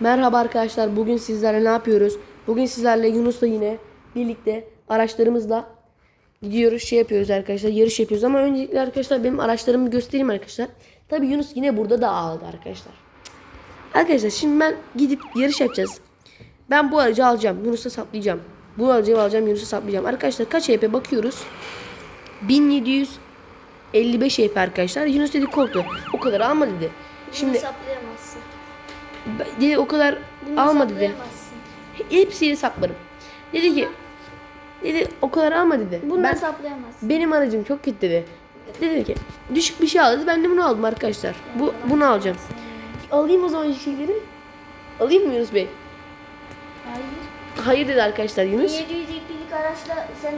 Merhaba arkadaşlar. Bugün sizlerle ne yapıyoruz? Bugün sizlerle Yunus'la yine birlikte araçlarımızla gidiyoruz. Şey yapıyoruz arkadaşlar. Yarış yapıyoruz ama öncelikle arkadaşlar benim araçlarımı göstereyim arkadaşlar. Tabii Yunus yine burada da ağladı arkadaşlar. Arkadaşlar şimdi ben gidip yarış yapacağız. Ben bu aracı alacağım. Yunus'a saplayacağım. Bu aracı alacağım. Yunus'a saplayacağım. Arkadaşlar kaç HP bakıyoruz. 1755 HP arkadaşlar. Yunus dedi korktu. O kadar alma dedi. Şimdi saplayamazsın. Dedi o kadar Bunu alma dedi. Hepsini saplarım. Dedi ki dedi o kadar alma dedi. Bundan ben saplayamazsın. benim aracım çok kötü dedi. Dedi ki düşük bir şey al dedi. Ben de bunu aldım arkadaşlar. Bu bunu alacağım. Alayım o zaman şeyleri. Alayım mı Yunus Bey? Hayır. Hayır dedi arkadaşlar Yunus. 700 ipilik araçla sen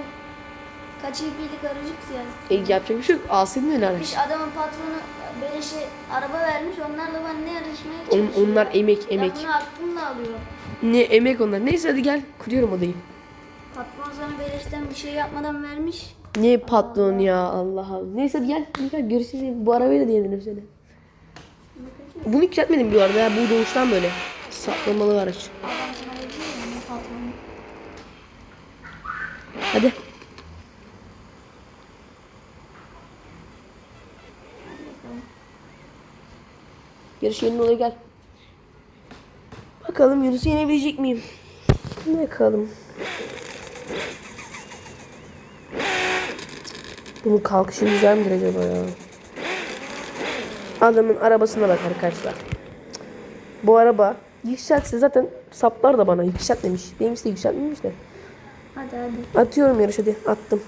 kaç ipilik aracıksın yani? E, yapacak bir şey yok. Alsaydın öyle araç. Hiç adamın patronu beleşe araba vermiş onlarla ben ne yarışmaya Oğlum, çalışıyorum. onlar emek, emek. Ben bunu aklımla alıyorum. Ne emek onlar. Neyse hadi gel kuruyorum odayı. Patron sana beleşten bir şey yapmadan vermiş. Ne patron ya Allah Allah. Neyse hadi gel. Hadi gel görüşürüz. Bu arabayı da diyelim seni. Bunu yükseltmedim bu arada ya. Bu doğuştan böyle. Saplamalı araç. Ya. Hadi. Yarış yerine oraya gel. Bakalım Yunus'u yenebilecek miyim? Bakalım. Bunun kalkışı güzel midir acaba ya? Adamın arabasına bak arkadaşlar. Bu araba yükseltse zaten saplar da bana yükseltmemiş. Benimkisi de yükseltmemiş de. Hadi hadi. Atıyorum yarış hadi. Attım.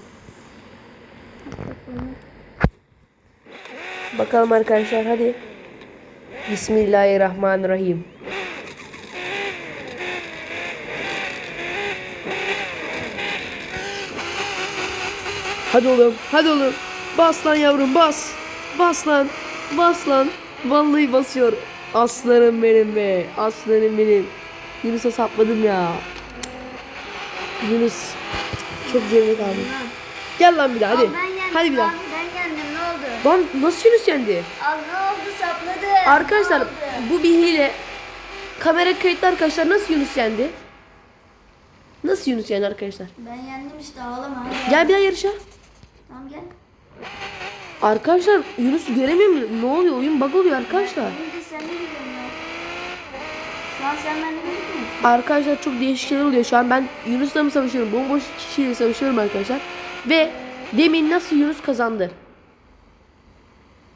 Bakalım arkadaşlar hadi. Bismillahirrahmanirrahim. Hadi oğlum, hadi oğlum. Bas lan yavrum, bas. Bas lan, bas lan. Vallahi basıyor. Aslanım benim be, aslanım benim. Yunus'a sapladım ya. Yunus çok geride kaldı. Gel lan bir daha hadi. Hadi bir daha. lan, Ben yendim ne oldu? Lan nasıl Yunus yendi? Al ne oldu sapladı. Arkadaşlar oldu? bu bir hile. Kamera kayıtlı arkadaşlar nasıl Yunus yendi? Nasıl Yunus yendi arkadaşlar? Ben yendim işte ağlama hadi. Gel bir daha yarışa. Tamam gel. Arkadaşlar Yunus göremiyorum. Ne oluyor? Oyun bug oluyor arkadaşlar. Şimdi sen ne diyorsun ya? Şu an sen musun? Arkadaşlar çok değişik şeyler oluyor. Şu an ben Yunus'la mı savaşıyorum? Bomboş kişiyle savaşıyorum arkadaşlar. Ve demin nasıl Yunus kazandı?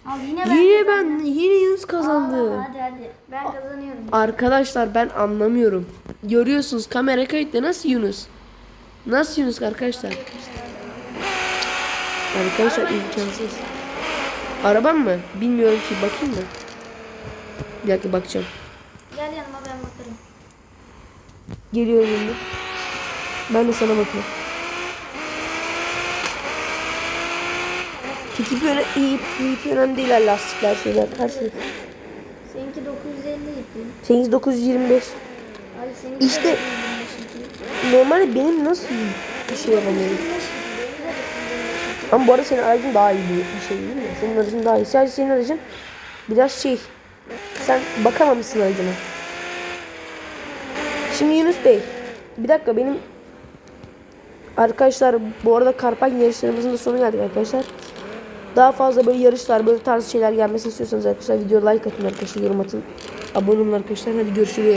Al yine ben Yine kazandım. ben yine Yunus kazandı. Ağlama, hadi hadi. Ben kazanıyorum. Arkadaşlar ben anlamıyorum. Görüyorsunuz kamera kayıtta nasıl Yunus? Nasıl Yunus arkadaşlar? Arkadaşlar imkansız. Arabam mı? Bilmiyorum ki bakayım mı? Bir dakika bakacağım. Gel yanıma ben bakarım. Geliyorum şimdi. Ben de sana bakıyorum. Tiki böyle iyi, iyi önemli değil lastikler şeyler her şey. Seninki 950 yapıyor. 8925. Ay seninki İşte- de 925 Normalde benim nasıl bir şey yapamıyorum? Ama bu arada senin aracın daha iyi bir şey değil mi? Senin aracın daha iyi. Sadece senin aracın biraz şey. Sen bakamamışsın aracına. Şimdi Yunus Bey. Bir dakika benim Arkadaşlar bu arada karpan yarışlarımızın da sonu geldik arkadaşlar. Daha fazla böyle yarışlar, böyle tarz şeyler gelmesini istiyorsanız arkadaşlar video like atın arkadaşlar, yorum atın. Abone olun arkadaşlar. Hadi görüşürüz.